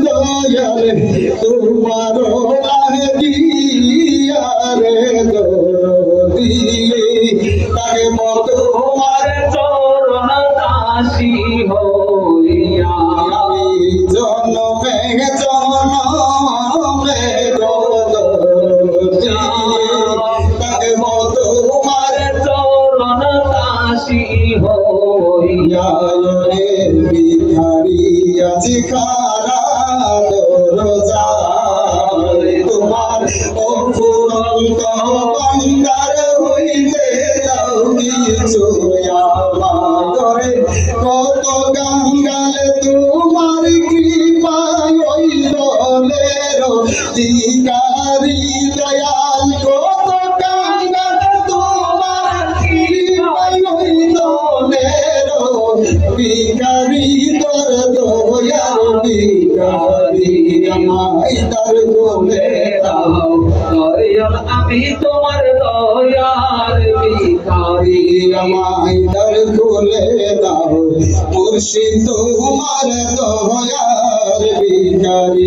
দয়াল তোমার লাগিয়া রে দরদি তাকে মত তোমার চরণ দাসী হইয়া জনমে জনমে তাকে মত তোমার চরণ দাসী হইয়া রে ভিখারি আছি আমি তোমার দয়ার ভিখারি। আমায় তার গোলে দাও। মুর্শিদ তোমার দয়ার ভিখারি।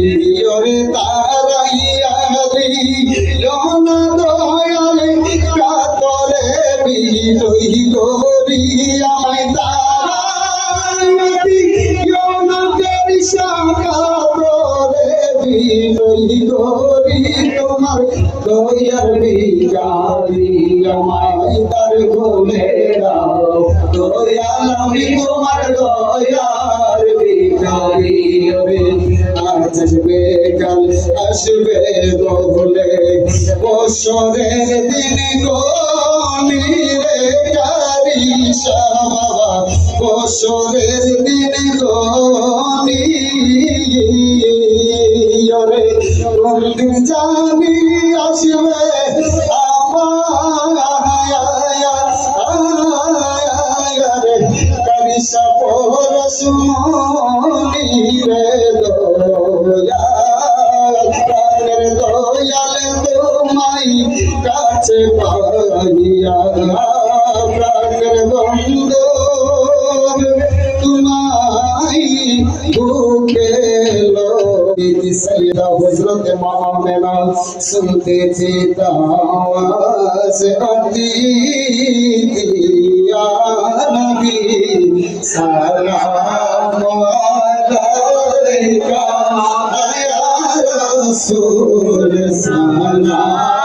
বিজয়ী করি তোমার দয়ার ভিখারি আমায় তার গোলে দাও। দয়াল আমি তোমার দয়ার ভিখারি রে আজ আসবে কাল, আসবে বলে। বছরের দিন গনি রে কারি বাবা বছরের দিন গনি দয়াল তোমাই কাছে পাইয়া প্রাণের বন্ধু सैदा हज़रत मामेना सुनते थे आवाज़ आती दिया नबी सलाम अलैका या रसूल सलाम